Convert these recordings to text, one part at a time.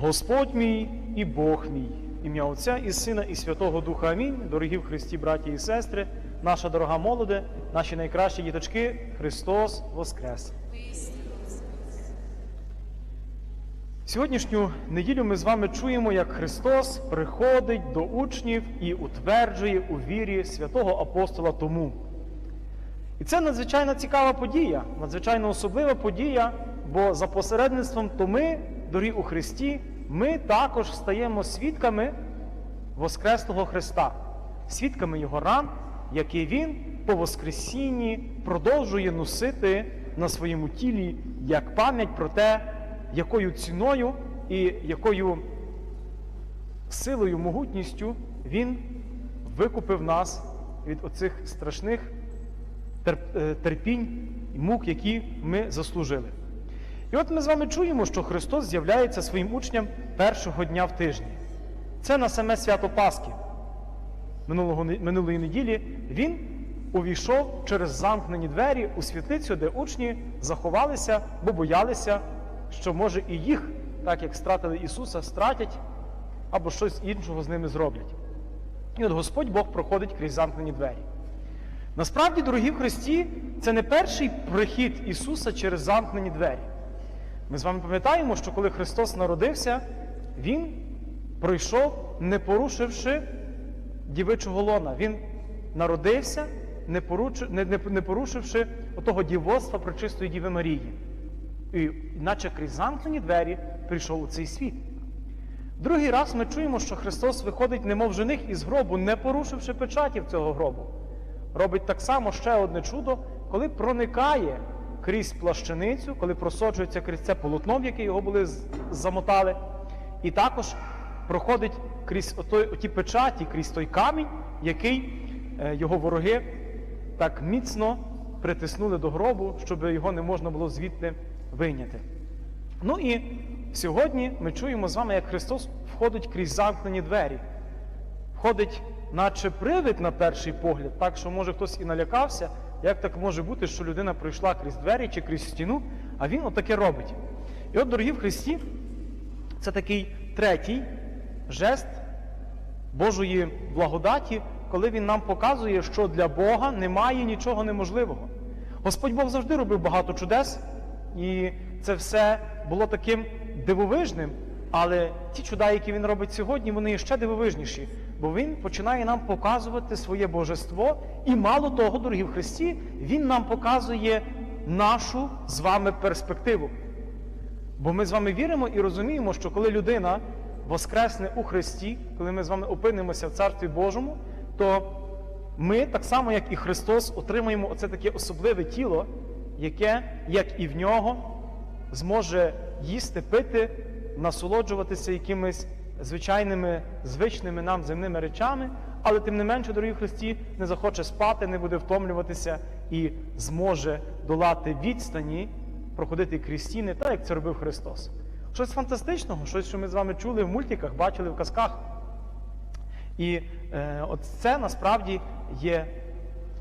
Господь мій і Бог мій, ім'я Отця і Сина, і Святого Духа Амінь. Дорогі в Христі, браті і сестри, наша дорога молоде, наші найкращі діточки, Христос Воскрес! Сьогоднішню неділю ми з вами чуємо, як Христос приходить до учнів і утверджує у вірі святого апостола Тому. І це надзвичайно цікава подія, надзвичайно особлива подія, бо за посередництвом Томи, дорогі у Христі, ми також стаємо свідками Воскреслого Христа, свідками Його ран, які Він по Воскресінні продовжує носити на своєму тілі як пам'ять про те, якою ціною і якою силою, могутністю Він викупив нас від оцих страшних е, терпінь і мук, які ми заслужили. І от ми з вами чуємо, що Христос з'являється своїм учням першого дня в тижні. Це на саме свято Пасхи. Минулого, минулої неділі він увійшов через замкнені двері у світлицю, де учні заховалися, бо боялися, що може і їх, так як стратили Ісуса, стратять або щось іншого з ними зроблять. І от Господь Бог проходить крізь замкнені двері. Насправді, дорогі в Христі, це не перший прихід Ісуса через замкнені двері. Ми з вами пам'ятаємо, що коли Христос народився, Він пройшов, не порушивши дівичого лона. Він народився, не, не, порушивши отого дівоцтва пречистої Діви Марії. І наче крізь замкнені двері прийшов у цей світ. Другий раз ми чуємо, що Христос виходить, немов жених із гробу, не порушивши печатів цього гробу. Робить так само ще одне чудо, коли проникає крізь плащаницю, коли просоджується крізь це полотно, в яке його були замотали, і також проходить крізь оті печаті, крізь той камінь, який е, його вороги так міцно притиснули до гробу, щоб його не можна було звідти вийняти. Ну і сьогодні ми чуємо з вами, як Христос входить крізь замкнені двері. Входить, наче привид на перший погляд, так що може хтось і налякався, як так може бути, що людина пройшла крізь двері чи крізь стіну, а він отаке робить. І от, дорогі в Христі, це такий третій жест Божої благодаті, коли Він нам показує, що для Бога немає нічого неможливого. Господь Бог завжди робив багато чудес, і це все було таким дивовижним. Але ті чуда, які він робить сьогодні, вони ще дивовижніші, бо він починає нам показувати своє божество, і мало того, дорогі в Христі, він нам показує нашу з вами перспективу. Бо ми з вами віримо і розуміємо, що коли людина воскресне у Христі, коли ми з вами опинимося в Царстві Божому, то ми, так само, як і Христос, отримаємо оце таке особливе тіло, яке, як і в нього, зможе їсти, пити, насолоджуватися якимись звичайними, звичними нам земними речами, але тим не менше, дорогі Христі, не захоче спати, не буде втомлюватися і зможе долати відстані, проходити крізь стіни, так як це робив Христос. Щось фантастичного, щось, що ми з вами чули в мультиках, бачили в казках. І е, от це насправді є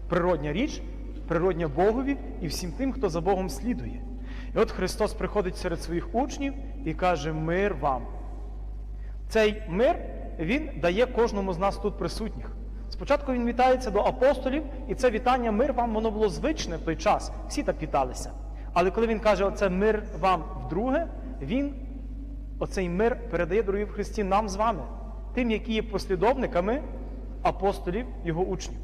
природня річ, природня Богові і всім тим, хто за Богом слідує. І от Христос приходить серед своїх учнів і каже: Мир вам. Цей мир Він дає кожному з нас тут присутніх. Спочатку він вітається до апостолів, і це вітання мир вам, воно було звичне в той час. Всі так віталися. Але коли він каже, оце мир вам вдруге, він оцей мир передає, дорогі в Христі, нам з вами, тим, які є послідовниками апостолів, його учнів.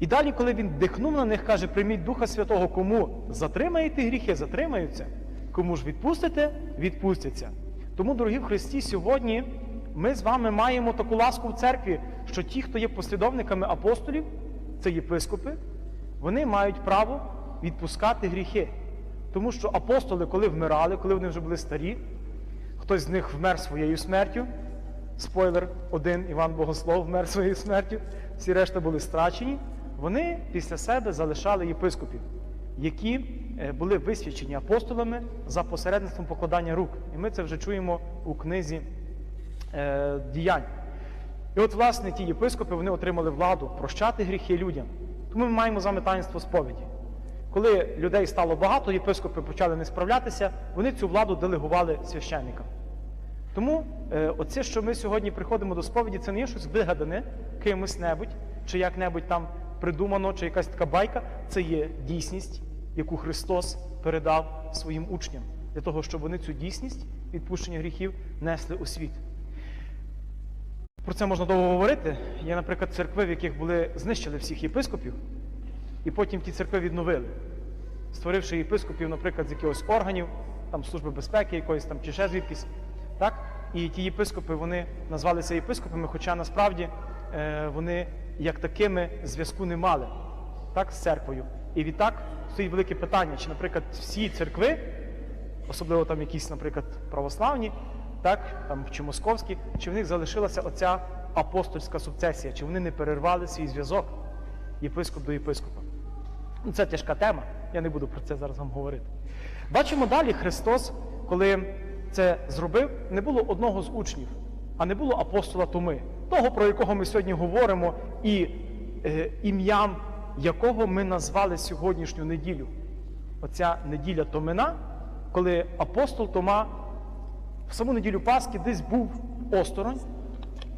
І далі, коли він дихнув на них, каже, прийміть Духа Святого, кому затримаєте гріхи, затримаються, кому ж відпустите, відпустяться. Тому, дорогі в Христі, сьогодні ми з вами маємо таку ласку в церкві, що ті, хто є послідовниками апостолів, це єпископи, вони мають право відпускати гріхи. Тому що апостоли, коли вмирали, коли вони вже були старі, хтось з них вмер своєю смертю. Спойлер, один Іван Богослов вмер своєю смертю, всі решта були страчені. Вони після себе залишали єпископів, які е, були висвячені апостолами за посередництвом покладання рук. І ми це вже чуємо у книзі е, діянь. І от, власне, ті єпископи вони отримали владу прощати гріхи людям. Тому ми маємо з сповіді. Коли людей стало багато, єпископи почали не справлятися, вони цю владу делегували священникам. Тому е, оце, що ми сьогодні приходимо до сповіді, це не є щось вигадане кимось небудь, чи як-небудь там придумано, чи якась така байка. Це є дійсність, яку Христос передав своїм учням, для того, щоб вони цю дійсність відпущення гріхів несли у світ. Про це можна довго говорити. Є, наприклад, церкви, в яких були знищили всіх єпископів, і потім ті церкви відновили, створивши єпископів, наприклад, з якихось органів, там Служби безпеки якоїсь там чи ще звідкись. Так? І ті єпископи вони назвалися єпископами, хоча насправді е, вони як такими зв'язку не мали так, з церквою. І відтак стоїть велике питання, чи, наприклад, всі церкви, особливо там якісь, наприклад, православні, так, там, чи московські, чи в них залишилася оця апостольська сукцесія, чи вони не перервали свій зв'язок єпископ до єпископа. Ну, Це тяжка тема, я не буду про це зараз вам говорити. Бачимо далі Христос, коли це зробив, не було одного з учнів, а не було апостола Томи, того, про якого ми сьогодні говоримо, і е, ім'ям якого ми назвали сьогоднішню неділю. Оця неділя Томина, коли апостол Тома в саму неділю Пасхи десь був осторонь,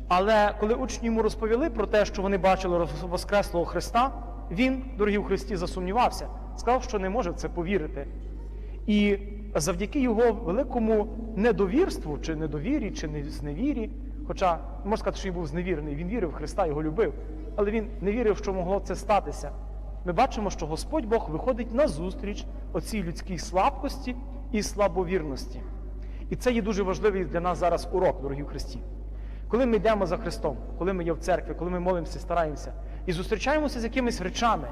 але коли учні йому розповіли про те, що вони бачили Воскреслого Христа, він, дорогі в Христі, засумнівався, сказав, що не може в це повірити. І завдяки його великому недовірству, чи недовірі, чи не- зневірі, хоча можна сказати, що він був зневірений, він вірив в Христа, його любив, але він не вірив, що могло це статися. Ми бачимо, що Господь Бог виходить на зустріч оцій людській слабкості і слабовірності. І це є дуже важливий для нас зараз урок, дорогі в Христі. Коли ми йдемо за Христом, коли ми є в церкві, коли ми молимося, стараємося і зустрічаємося з якимись речами,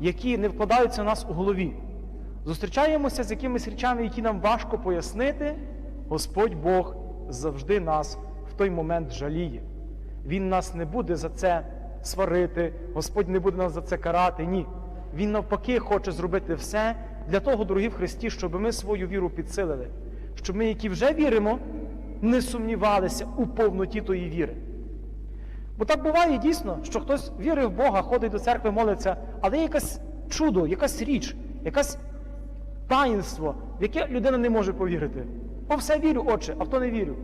які не вкладаються у нас у голові, зустрічаємося з якимись речами, які нам важко пояснити, Господь Бог завжди нас в той момент жаліє. Він нас не буде за це сварити, Господь не буде нас за це карати. Ні. Він навпаки хоче зробити все для того, дорогі в Христі, щоб ми свою віру підсилили, щоб ми, які вже віримо, не сумнівалися у повноті тої віри. Бо так буває дійсно, що хтось вірить в Бога, ходить до церкви, молиться, але є якесь чудо, якась річ, якась таїнство, в яке людина не може повірити. Бо все вірю, отче, а в то не вірю.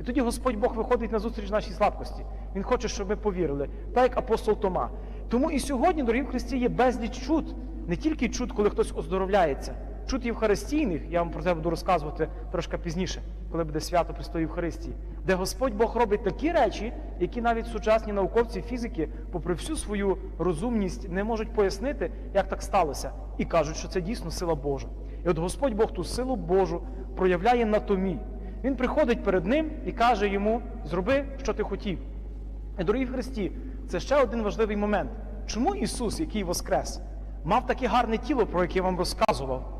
І тоді Господь Бог виходить на зустріч нашій слабкості. Він хоче, щоб ми повірили, так як апостол Тома. Тому і сьогодні, дорогі в Христі, є безліч чуд. Не тільки чуд, коли хтось оздоровляється, чуд євхаристійних, я вам про це буду розказувати трошки пізніше, коли буде свято Престої Євхаристії, де Господь Бог робить такі речі, які навіть сучасні науковці фізики, попри всю свою розумність, не можуть пояснити, як так сталося, і кажуть, що це дійсно сила Божа. І от Господь Бог ту силу Божу проявляє на томі. Він приходить перед ним і каже йому: зроби, що ти хотів. І, дорогі Христі, це ще один важливий момент. Чому Ісус, який воскрес, мав таке гарне тіло, про яке я вам розказував,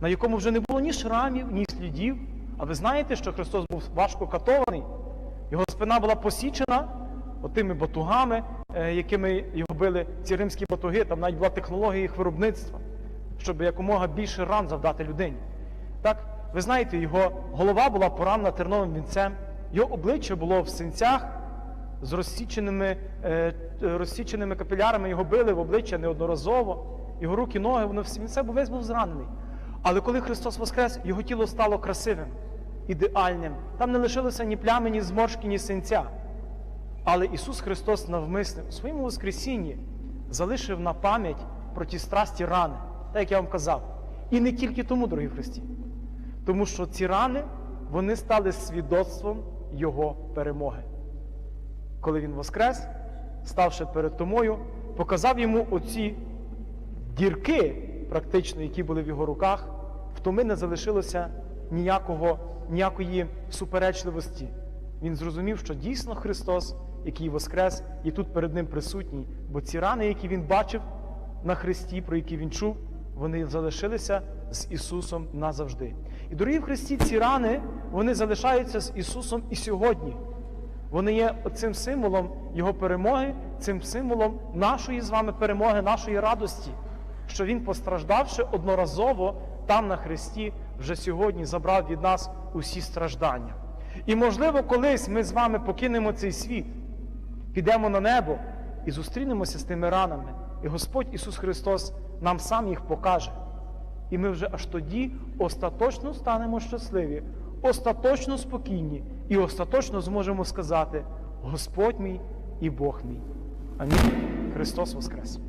на якому вже не було ні шрамів, ні слідів. А ви знаєте, що Христос був важко катований, його спина була посічена отими батугами, е, якими його били ці римські батуги, там навіть була технологія їх виробництва, щоб якомога більше ран завдати людині. Так, ви знаєте, його голова була поранена терновим вінцем, його обличчя було в синцях з розсіченими, е, розсіченими капілярами, його били в обличчя неодноразово, його руки, ноги, воно він все був весь був зранений. Але коли Христос воскрес, його тіло стало красивим, ідеальним. Там не лишилося ні плями, ні зморшки, ні синця. Але Ісус Христос навмисне у своєму Воскресінні залишив на пам'ять про ті страсті рани, так як я вам казав. І не тільки тому, дорогі Христі. Тому що ці рани вони стали свідоцтвом Його перемоги. Коли Він воскрес, ставши перед Томою, показав йому оці дірки, практично, які були в його руках, в Томи не залишилося ніякого, ніякої суперечливості. Він зрозумів, що дійсно Христос, який воскрес, і тут перед ним присутній, бо ці рани, які він бачив на Христі, про які він чув, вони залишилися з Ісусом назавжди. І дорогі в Христі, ці рани, вони залишаються з Ісусом і сьогодні. Вони є цим символом Його перемоги, цим символом нашої з вами перемоги, нашої радості, що Він, постраждавши одноразово там на Христі, вже сьогодні забрав від нас усі страждання. І, можливо, колись ми з вами покинемо цей світ, підемо на небо і зустрінемося з тими ранами. І Господь Ісус Христос нам сам їх покаже. І ми вже аж тоді остаточно станемо щасливі, остаточно спокійні і остаточно зможемо сказати Господь мій і Бог мій. Амінь. Христос Воскрес!